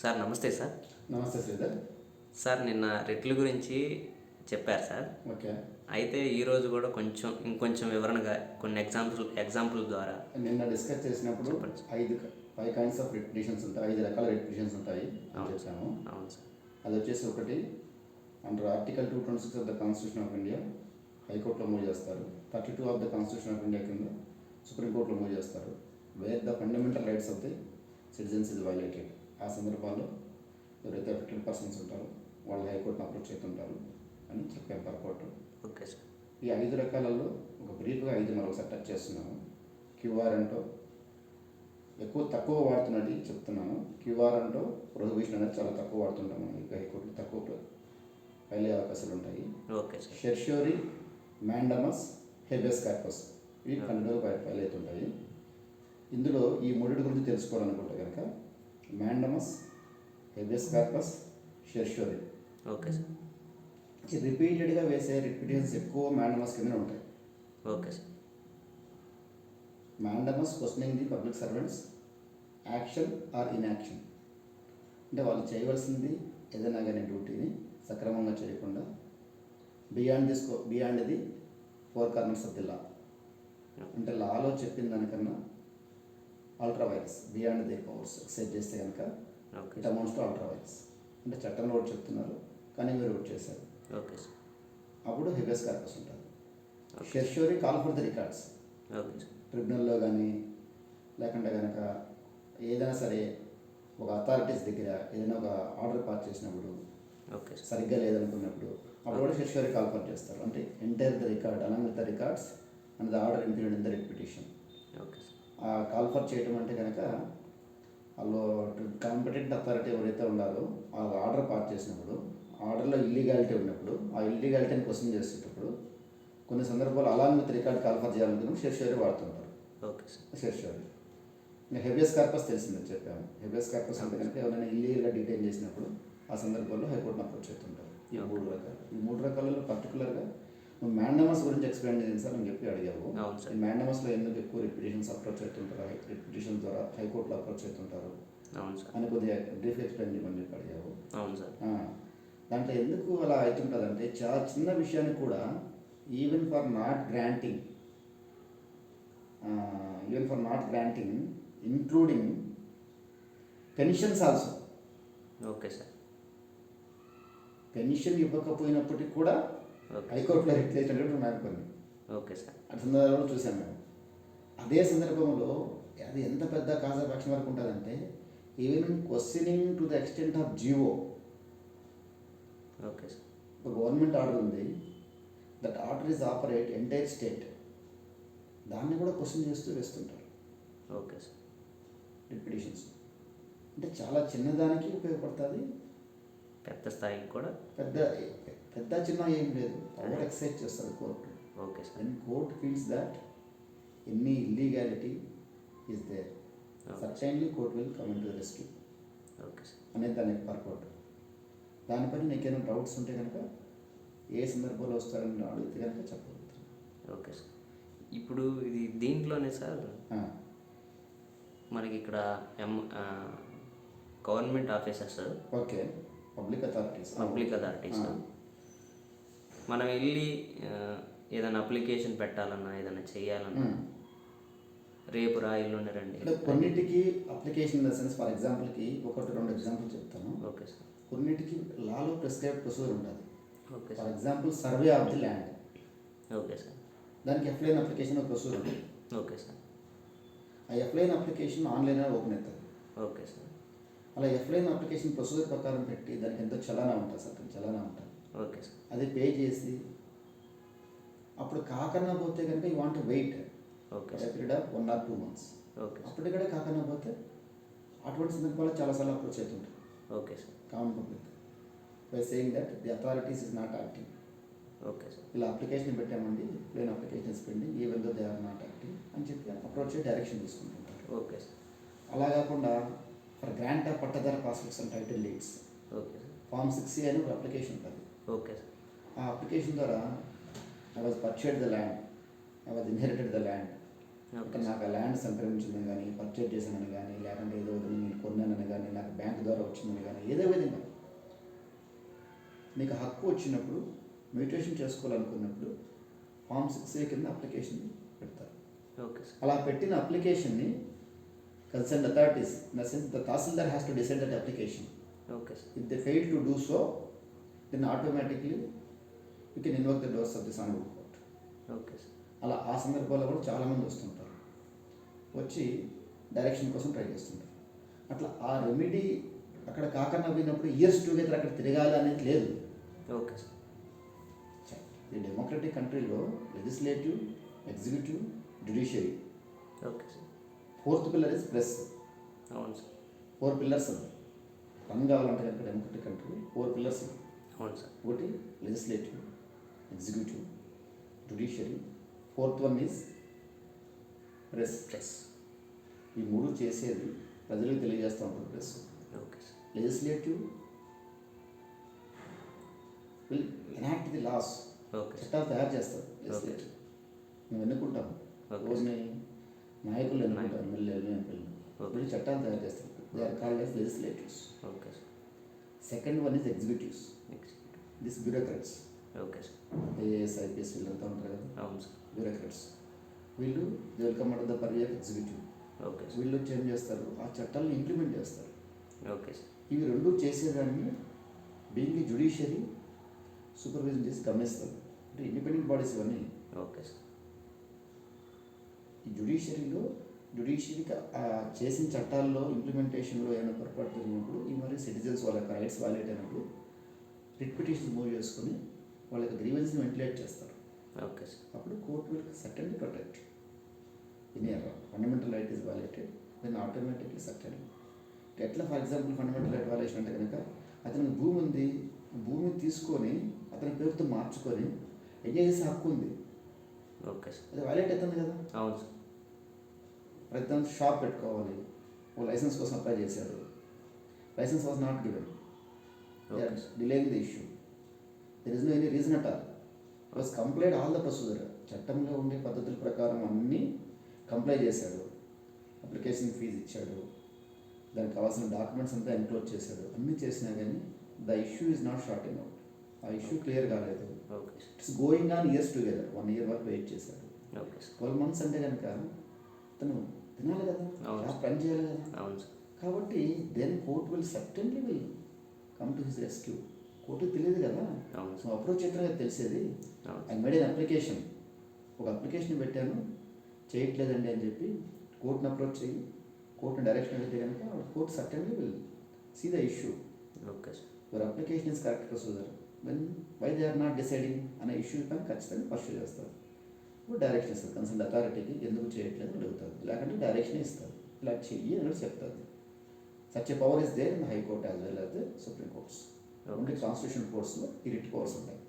Sir నమస్తే sir. నమస్తే Sridhar. Sir నిన్న రెట్ల గురించి చెప్పారు సార్. ఓకే. అయితే ఈరోజు కూడా కొంచెం ఇంకొంచెం వివరణగా కొన్ని ఎగ్జాంపుల్ ఎగ్జాంపుల్ ద్వారా నిన్న డిస్కస్ చేసినప్పుడు ఐదు ఫైవ్ కైండ్స్ ఆఫ్ రిపిటేషన్స్ ఉంటాయి ఐదు రకాల రిపిటేషన్స్ ఉంటాయి అని చెప్పాము. అవును సార్. అది వచ్చేసి ఒకటి under article two twenty six of the constitution of India హైకోర్టులో మూవ్ చేస్తారు. Thirty two of the constitution of India కింద సుప్రీంకోర్టులో మూవ్ చేస్తారు. Where the fundamental rights of the citizens is violated ఆ సందర్భాల్లో ఎవరైతే ఎఫెక్టెడ్ పర్సన్స్ ఉంటారో వాళ్ళు హైకోర్టును అప్రోచ్ అవుతుంటారు అని చెప్పారు పరకోర్టు ఓకే సార్. ఈ ఐదు రకాలలో ఒక బ్రీఫ్గా ఐదు మరొకసారి టచ్ చేస్తున్నాము క్యూఆర్ అంటూ ఎక్కువ తక్కువ వాడుతున్నది చెప్తున్నాను. క్యూఆర్ అంటూ ప్రొహిబిషన్ అనేది చాలా తక్కువ వాడుతుంటాం మనం హైకోర్టు తక్కువ ఫైల్ అయ్యే అవకాశాలు ఉంటాయి. Okay sir. Certiorari mandamus habeas corpus ఇవి కంటిన్యూగా ఫైల్ అవుతుంటాయి. ఇందులో ఈ మూడింటి గురించి తెలుసుకోవాలనుకుంటే కనుక mandamus habeas corpus certiorari okay sir. రిపీటెడ్గా వేసే రిపీటెన్స్ ఎక్కువ మ్యాండమస్ కింద ఉంటాయి. Okay sir. Mandamus questioning the public servants action or inaction అంటే వాళ్ళు చేయవలసింది ఏదైనా కానీ డ్యూటీని సక్రమంగా చేయకుండా beyond this beyond the four corners of the law అంటే లాలో చెప్పిన దానికన్నా ultra vires beyond the powers exercise చేస్తే కనుక it amounts to ultra vires అంటే చట్టంలో ఒకటి చెప్తున్నారు కానీ మీరు ఒకటి చేశారు. ఓకే సార్ అప్పుడు హెబియస్ కార్పస్ ఉంటుంది certiorari call for the records ట్రిబ్యునల్లో కానీ లేకుంటే కనుక ఏదైనా సరే ఒక అథారిటీస్ దగ్గర ఏదైనా ఒక ఆర్డర్ పాస్ చేసినప్పుడు ఓకే సార్ సరిగ్గా లేదనుకున్నప్పుడు అప్పుడు కూడా శిష్యూరి కాల్ఫర్ చేస్తారు. అంటే entire the record along with the records and the order include in the repetition okay call for చేయటం అంటే కనుక వాళ్ళు కాంపిటెంట్ అథారిటీ ఎవరైతే ఉన్నారో ఆ ఆర్డర్ పాస్ చేసినప్పుడు ఆర్డర్లో ఇల్లీగాలిటీ ఉన్నప్పుడు ఆ ఇల్లీగాలిటీని క్వశ్చన్ చేసేటప్పుడు కొన్ని సందర్భాలు అలాంగ్ విత్ రికార్డ్ కాల్ఫర్ చేయాలనుకున్నప్పుడు శిష్యూరి వాడుతుంటారు. ఓకే షూర్ ఇంకా హెబియస్ కార్పస్ తెలిసిందని చెప్పాము. హెబియస్ కార్పస్ అంటే కనుక ఎవరైనా ఇల్లీగల్గా డీటైన్ చేసినప్పుడు ఆ సందర్భంలో హైకోర్టును అప్రోచ్ అవుతుంటారు ఈ మూడు రకాలు. ఈ మూడు రకాలలో పర్టికులర్గా నువ్వు మ్యాండమస్ గురించి ఎక్స్ప్లెయిన్ చేయండి సార్ అని చెప్పి అడిగావు. మ్యాండమస్లో ఎందుకు ఎక్కువ రిపిటేషన్స్ అప్రోచ్ అవుతుంటారు రిపిటేషన్ ద్వారా హైకోర్టులో అప్రోచ్ అవుతుంటారు అని కొద్దిగా బ్రీఫ్ ఎక్స్ప్లెయిన్ చేయమని చెప్పి అడిగావు. అవును సార్. ఆ, దాంట్లో ఎందుకు అలా అవుతుంటుందంటే చాలా చిన్న విషయాన్ని కూడా even for not granting even for not granting including pensions also okay sir. Pension ఇవ్వకపోయినప్పటికీ కూడా హైకోర్టులో రిప్లేస్ ఉన్నాయి కొన్ని ఓకే సార్. ఆ సందర్భంలో చూసాం మేము అదే సందర్భంలో అది ఎంత పెద్ద కాజ్ ఆఫ్ యాక్షన్ వరకు ఉంటుందంటే even questioning to the extent of GO okay sir. ఒక గవర్నమెంట్ ఆర్డర్ ఉంది. That order is operate entire state దాన్ని కూడా క్వశ్చన్ చేస్తూ వేస్తుంటారు. Okay sir. రిపిటేషన్స్ అంటే చాలా చిన్నదానికి ఉపయోగపడుతుంది. పెద్ద స్థాయికి కూడా. పెద్ద పెద్ద చిన్న ఏం లేదు. పవర్ ఎక్సైజ్ చేస్తుంది court okay sir and court feels that any illegality is there. Certainly court will come in to rescue okay sir అనేది దాని పర్కోట్ దానిపైన నీకేమైనా డౌట్స్ ఉంటే కనుక ఏ సందర్భంలో వస్తారని అడిగితే కనుక చెప్పగలుగుతాను ఓకే సార్ ఇప్పుడు ఇది దీంట్లోనే సార్ మనకి ఇక్కడ ఎం government officers okay public authorities public authorities. మనం వెళ్ళి ఏదైనా అప్లికేషన్ పెట్టాలన్నా ఏదైనా చేయాలన్నా. రేపు రా ఎల్లుండి రండి. అంటే కొన్నిటికి application in the sense for ఎగ్జాంపుల్కి ఒకటి రెండు ఎగ్జాంపుల్ చెప్తాను. Okay sir. కొన్నిటికి లాలో ప్రిస్క్రైబ్ ప్రొసీజర్ ఉంటుంది. Okay for example survey of the land okay sir. దానికి ఎఫ్లైన్ అప్లికేషన్ ప్రొసీజర్ ఉంటుంది. Okay sir. ఆ ఎఫ్లైన్ అప్లికేషన్ ఆన్లైన్ ఓపెన్ అవుతుంది. Okay sir. అలా ఎఫ్లైన్ అప్లికేషన్ ప్రొసీజర్ ప్రకారం పెట్టి దానికి ఎంతో చలానా ఉంటుంది సార్ చలానా ఉంటుంది. Okay sir. అది పే చేసి అప్పుడు కాకన్నా పోతే కనుక you want wait okay period of one or two months okay sir. అప్పటికడే కాకన్నా పోతే అటువంటి సందర్భాల్లో చాలాసార్లు అప్రోచ్ అవుతుంటారు okay sir. Common public by saying that the authorities is not acting okay sir. ఇలా అప్లికేషన్ పెట్టామండి plain applications pending even though they are not acting అని చెప్పి అప్రోచ్ డైరెక్షన్ తీసుకుంటుంటారు ఓకే సార్. అలా కాకుండా for grant of pattadar passbooks and title deeds okay form six అని ఒక application ఉంటుంది. Okay sir. ఆ అప్లికేషన్ ద్వారా I was purchased the land. I was inherited the land. Okay నాకు ఆ ల్యాండ్ సంక్రమించిందని కానీ పర్చేజ్ చేశానని కానీ లేకుంటే ఏదో ఒకటి నేను కొన్నానని కానీ నాకు బ్యాంక్ ద్వారా వచ్చిందని కానీ ఏదో విధంగా. నీకు హక్కు వచ్చినప్పుడు మ్యూటేషన్ చేసుకోవాలనుకున్నప్పుడు ఫామ్ సిక్స్ ఏ కింద అప్లికేషన్ పెడతారు. Okay sir. అలా పెట్టిన అప్లికేషన్ని concern authorities in the sense the tahsildar has to decide that application. Okay sir. If they fail to do so then automatically you can invoke the doors of this court okay sir అలా ఆ సందర్భాల్లో కూడా చాలామంది వస్తుంటారు. వచ్చి direction కోసం try చేస్తుంటారు. అట్లా ఆ రెమెడీ అక్కడ కాకన్నా పోయినప్పుడు ఇయర్స్ టుగెదర్ అక్కడ తిరగాలి అనేది లేదు. ఓకే సార్ ఈ డెమోక్రటిక్ కంట్రీలో legislative executive judiciary okay sir fourth pillar is press అవును సార్ ఫోర్ పిల్లర్స్ రన్ కావాలంటే కనుక డెమోక్రటిక్ కంట్రీ ఫోర్ పిల్లర్స్ ఉంది అవును సార్. ఒకటి legislative executive judiciary fourth one is press press ఈ మూడు చేసేది ప్రజలకు తెలియజేస్తూ ఉంటుంది press okay sir legislative will enact the laws చట్టాలు తయారు చేస్తారు లెజిస్లేటివ్ మేము ఎన్నుకుంటాం. రోజుని నాయకులు ఎన్నుకుంటాం ఎమ్మెల్యేలు ఎంపీలు. వీళ్ళు చట్టాలు తయారు చేస్తారు. They are called legislatives okay sir second one is executives executive this bureaucrats okay sir IAS IPS వీళ్ళంతా ఉంటారు కదా? అవును సార్ బ్యూరోక్రాట్స్ వీళ్ళు they will come under the purview of executive. Okay sir వీళ్ళు ఏం చేస్తారు? ఆ చట్టాలను ఇంప్లిమెంట్ చేస్తారు. ఓకే సార్ ఇవి రెండు చేసేదాన్ని బీయింగ్ జ్యుడిషియరీ సూపర్విజన్ చేసి గమనిస్తారు. అంటే ఇండిపెండెంట్ బాడీస్ ఇవన్నీ. ఓకే సార్ ఈ జ్యుడిషియరీలో జ్యుడిషియరీకి చేసిన చట్టాల్లో ఇంప్లిమెంటేషన్లో ఏమైనా పొరపాటు జరిగినప్పుడు ఈ మరి సిటిజన్స్ వాళ్ళ యొక్క రైట్స్ వాలేట్ అయినప్పుడు రిట్ మూవ్ చేసుకొని వాళ్ళ యొక్క గ్రీవెన్స్ని వెంటిలేట్ చేస్తారు. Okay sir. అప్పుడు court will certainly protect. In year fundamental right is violated then automatically certain. ఎట్లా for example fundamental right violation అంటే కనుక అతనికి భూమి ఉంది. భూమి తీసుకొని అతని పేరుతో మార్చుకొని ఎంజాయ్ చేసే హక్కు ఉంది. Okay sir. అది వాలేట్ అవుతుంది కదా? అవును సార్. ఎగ్జాంపుల్ షాప్ పెట్టుకోవాలి. ఓ లైసెన్స్ కోసం అప్లై చేశాడు licence was not given. Delaying the issue there is no any reason at all was complied all the procedure చట్టంలో ఉండే పద్ధతుల ప్రకారం అన్నీ కంప్లై చేశాడు. అప్లికేషన్ ఫీజు ఇచ్చాడు. దానికి కావాల్సిన డాక్యుమెంట్స్ అంతా ఎన్క్లోజ్ చేశాడు. అన్నీ చేసినా కానీ the issue is not sorting out ఆ ఇష్యూ క్లియర్ కాలేదు. It's going on years together one year వరకు వెయిట్ చేశాడు. ట్వెల్వ్ మంత్స్ అంటే కనుక అతను తినాలి కదా రన్ చేయాలి కదా. కాబట్టి then court will certainly will come to his rescue కోర్టుకు తెలియదు కదా. సో అప్రోచ్ చేతనే తెలిసేది. ఐ మేడ్ అన్ అప్లికేషన్ ఒక అప్లికేషన్ పెట్టాను. చేయట్లేదండి అని చెప్పి కోర్టుని అప్రోచ్ చేయి. కోర్టుని డైరెక్షన్ అడిగితే కనుక court certainly will see the issue okay your application is correct procedure then why they are not deciding అనే ఇష్యూ పైన ఖచ్చితంగా పర్సూ చేస్తారు. డైరెక్షన్ ఇస్తారు కన్సల్ట్ అథారిటీకి ఎందుకు చేయట్లేదు అడుగుతారు. లేకుంటే డైరెక్షన్ ఇస్తారు. ఇలా చెయ్యి అని కూడా చెప్తారు. Such power is there in high court as well as the supreme courts only constitution కోర్ట్స్లో ఈ రిట్ పవర్స్ ఉంటాయి.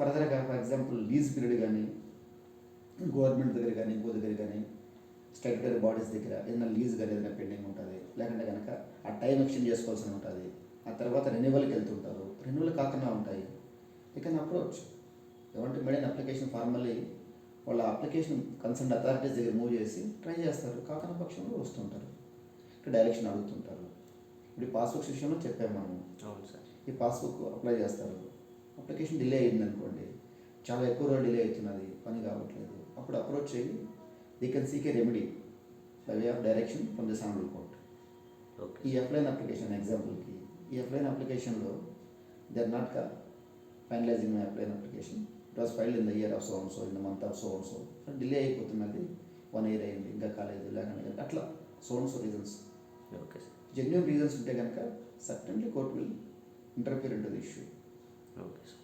ఫర్దర్గా ఫర్ ఎగ్జాంపుల్ లీజ్ పీరియడ్ కానీ గవర్నమెంట్ దగ్గర కానీ ఇంకో దగ్గర కానీ స్టాట్యుటరీ బాడీస్ దగ్గర ఏదైనా లీజ్ కానీ ఏదైనా పెండింగ్ ఉంటుంది. లేకుంటే కనుక ఆ టైం ఎక్స్టెండ్ చేసుకోవాల్సి ఉంటుంది. ఆ తర్వాత రెన్యువల్కి వెళ్తుంటారు. రెన్యువల్ కాకుండా ఉంటాయి. ఇక అప్రోచ్ ఏమంటే మేడం అప్లికేషన్ ఫార్మల్లీ వాళ్ళ అప్లికేషన్ కన్సర్న్ అథారిటీస్ దగ్గర మూవ్ చేసి ట్రై చేస్తారు. కాకుండా పక్షంలో వస్తుంటారు. ఇక్కడ డైరెక్షన్ అడుగుతుంటారు. ఇప్పుడు పాస్బుక్ విషయంలో చెప్పాము మనం అవును సార్. ఈ పాస్బుక్ అప్లై చేస్తారు. అప్లికేషన్ డిలే అయింది అనుకోండి చాలా ఎక్కువ రోజులు డిలే అవుతున్నది పని కావట్లేదు. అప్పుడు అప్రోచ్ అయ్యి the can seek a remedy by way of direction from the సాంబుల్ court okay. ఈ అప్లైన్ అప్లికేషన్ ఎగ్జాంపుల్కి ఈ అప్లైన్ అప్లికేషన్లో they are not finalising my upline application. It was filed in the year of so and so in the month of so and so delay అయిపోతున్నది one year అయింది ఇంకా కాలేదు లేకుండా అట్లా so and so reasons okay sir genuine reasons ఉంటే కనుక certainly court will interfere into the issue okay sir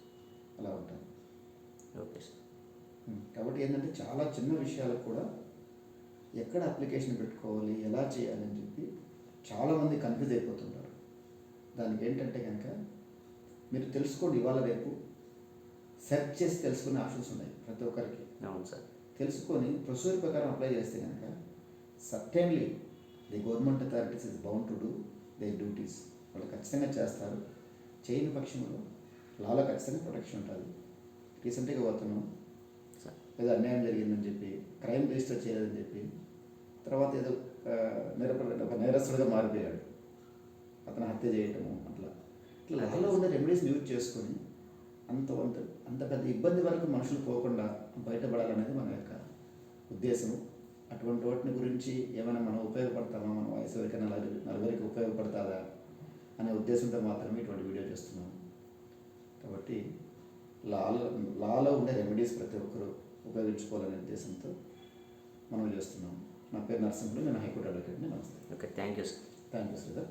అలా ఉంటుంది. Okay sir. కాబట్టి ఏంటంటే చాలా చిన్న విషయాలకు కూడా ఎక్కడ అప్లికేషన్ పెట్టుకోవాలి ఎలా చేయాలి అని చెప్పి చాలామంది కన్ఫ్యూజ్ అయిపోతుంటారు. దానికి ఏంటంటే కనుక మీరు తెలుసుకోండి ఇవాళ రేపు సెర్చ్ చేసి తెలుసుకునే ఆప్షన్స్ ఉన్నాయి ప్రతి ఒక్కరికి. అవును సార్. తెలుసుకొని ప్రొసీజర్ ప్రకారం అప్లై చేస్తే కనుక certainly the government authorities is bound to do they duties వాళ్ళు ఖచ్చితంగా చేస్తారు. చేయని పక్షంలో లాలో ఖచ్చితంగా ప్రొటెక్షన్ ఉంటుంది. రీసెంట్గా సార్. ఏదో అన్యాయం జరిగిందని చెప్పి క్రైమ్ రిజిస్టర్ చేయలేదని చెప్పి తర్వాత ఏదో నిరప ఒక నేరస్తుడిగా మారిపోయాడు. అతను హత్య చేయటము అట్లా. ఇట్లా లాలో ఉండే రెమెడీస్ యూజ్ చేసుకొని అంత అంత అంత పెద్ద ఇబ్బంది వరకు మనుషులు పోకుండా బయటపడాలనేది మన యొక్క ఉద్దేశం అటువంటి వాటిని గురించి ఏమైనా మనం ఉపయోగపడతామా? మన వయసు వరకు నలుగురి నలుగురికి ఉపయోగపడుతుందా? అనే ఉద్దేశంతో మాత్రమే ఇటువంటి వీడియో చేస్తున్నాం కాబట్టి లాలో లాలో ఉండే రెమెడీస్ ప్రతి ఒక్కరూ ఉపయోగించుకోవాలనే ఉద్దేశంతో మనం చేస్తున్నాం నా పేరు నరసింహుడు నేను హైకోర్టు అడ్వకేట్ని నమస్తే. Okay thank you sir. Thank you Sridhar.